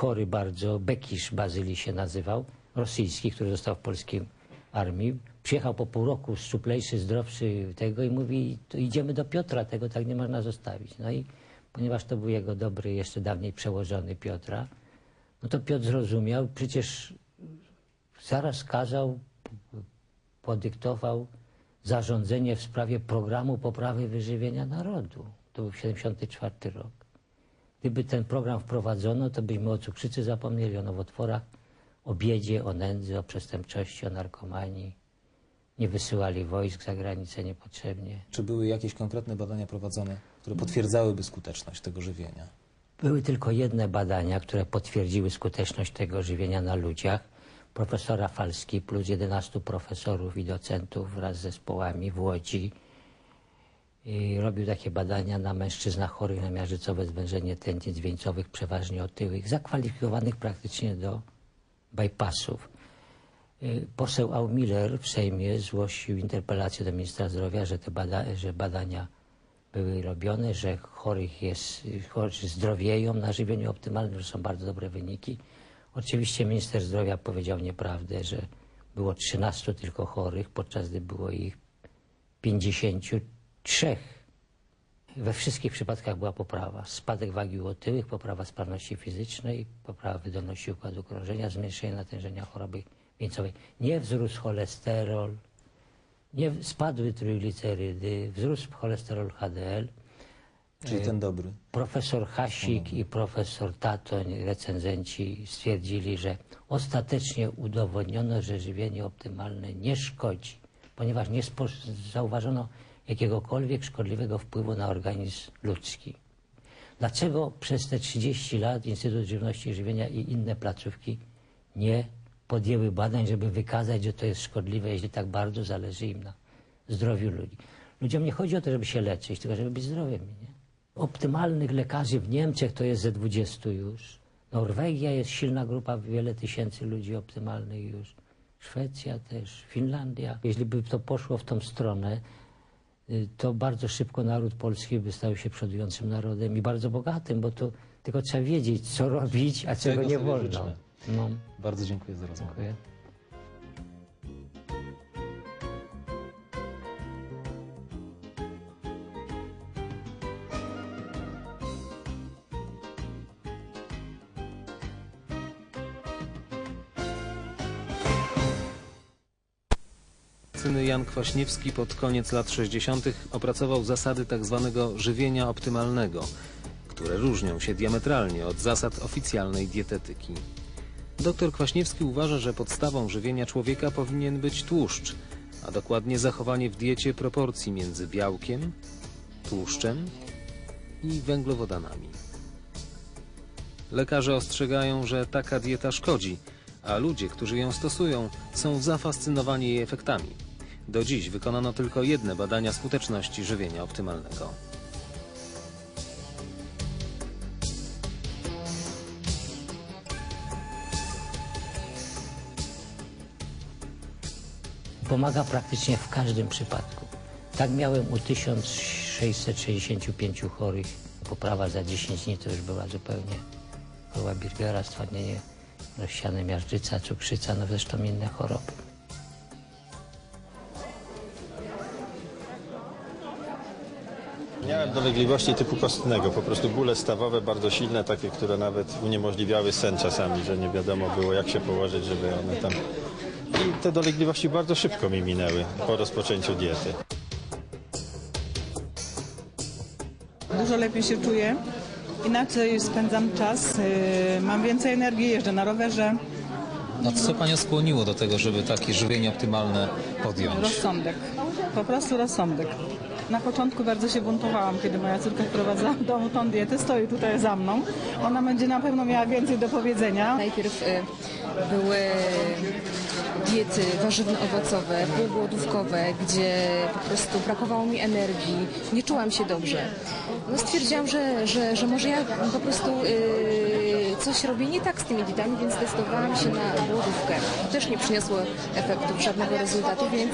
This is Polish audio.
chory bardzo, Bekisz Bazyli się nazywał, rosyjski, który został w polskiej armii. Przyjechał po pół roku szczuplejszy, zdrowszy tego i mówi, idziemy do Piotra, tego tak nie można zostawić. No i ponieważ to był jego dobry, jeszcze dawniej przełożony Piotra, no to Piotr zrozumiał, przecież zaraz kazał, podyktował zarządzenie w sprawie programu poprawy wyżywienia narodu. To był 74 rok. Gdyby ten program wprowadzono, to byśmy o cukrzycy zapomnieli, o nowotworach, o biedzie, o nędzy, o przestępczości, o narkomanii. Nie wysyłali wojsk za granicę niepotrzebnie. Czy były jakieś konkretne badania prowadzone, które potwierdzałyby skuteczność tego żywienia? Były tylko jedne badania, które potwierdziły skuteczność tego żywienia na ludziach. Profesora Falski plus 11 profesorów i docentów wraz z zespołami w Łodzi i robił takie badania na mężczyznach chorych na miażdżycowe zwężenie tętnic wieńcowych, przeważnie otyłych, zakwalifikowanych praktycznie do bypassów. Y, Poseł Aumiller w Sejmie zgłosił interpelację do ministra zdrowia, że te bada że badania były robione, że chorych jest, chorzy zdrowieją na żywieniu optymalnym, że są bardzo dobre wyniki. Oczywiście minister zdrowia powiedział nieprawdę, że było 13 tylko chorych, podczas gdy było ich 53. We wszystkich przypadkach była poprawa. Spadek wagi otyłych, poprawa sprawności fizycznej, poprawa wydolności układu krążenia, zmniejszenie natężenia choroby wieńcowej. Nie wzrósł cholesterol, nie spadły trójglicerydy, wzrósł cholesterol HDL. Czyli ten dobry. Profesor Hasik i profesor Tatoń, recenzenci, stwierdzili, że ostatecznie udowodniono, że żywienie optymalne nie szkodzi, ponieważ nie zauważono jakiegokolwiek szkodliwego wpływu na organizm ludzki. Dlaczego przez te 30 lat Instytut Żywności i Żywienia i inne placówki nie podjęły badań, żeby wykazać, że to jest szkodliwe, jeśli tak bardzo zależy im na zdrowiu ludzi? Ludziom nie chodzi o to, żeby się leczyć, tylko żeby być zdrowymi. Nie? Optymalnych lekarzy w Niemczech to jest ze 20 już. Norwegia jest silna grupa, wiele tysięcy ludzi optymalnych już. Szwecja też, Finlandia. Jeśli by to poszło w tą stronę, to bardzo szybko naród polski by stał się przodującym narodem i bardzo bogatym, bo to tylko trzeba wiedzieć, co robić, a czego Czego nie wolno. No, Bardzo dziękuję za rozmowę. dziękuję. Syny Jan Kwaśniewski pod koniec lat 60. opracował zasady tzw. żywienia optymalnego, które różnią się diametralnie od zasad oficjalnej dietetyki. Doktor Kwaśniewski uważa, że podstawą żywienia człowieka powinien być tłuszcz, a dokładnie zachowanie w diecie proporcji między białkiem, tłuszczem i węglowodanami. Lekarze ostrzegają, że taka dieta szkodzi, a ludzie, którzy ją stosują, są zafascynowani jej efektami. Do dziś wykonano tylko jedne badania skuteczności żywienia optymalnego. Pomaga praktycznie w każdym przypadku. Tak miałem u 1665 chorych. Poprawa za 10 dni to już była zupełnie choroba Birgera, stwardnienie rozsiane miażdżyca, cukrzyca, no zresztą inne choroby. Miałem dolegliwości typu kostnego, po prostu bóle stawowe bardzo silne, takie, które nawet uniemożliwiały sen czasami, że nie wiadomo było jak się położyć, żeby one tam... I te dolegliwości bardzo szybko mi minęły po rozpoczęciu diety. Dużo lepiej się czuję. Inaczej spędzam czas, yy, mam więcej energii, jeżdżę na rowerze. A co Panią skłoniło do tego, żeby takie żywienie optymalne podjąć? Rozsądek. Po prostu rozsądek. Na początku bardzo się buntowałam, kiedy moja córka wprowadzała w domu tą dietę. Stoi tutaj za mną. Ona będzie na pewno miała więcej do powiedzenia. Najpierw y, były diety warzywno-owocowe, półgłodówkowe, gdzie po prostu brakowało mi energii, nie czułam się dobrze. No stwierdziłam, że, że, że może ja po prostu y, coś robię nie tak z tymi dietami, więc zdecydowałam się na głodówkę. Też nie przyniosło efektów, żadnego rezultatu, więc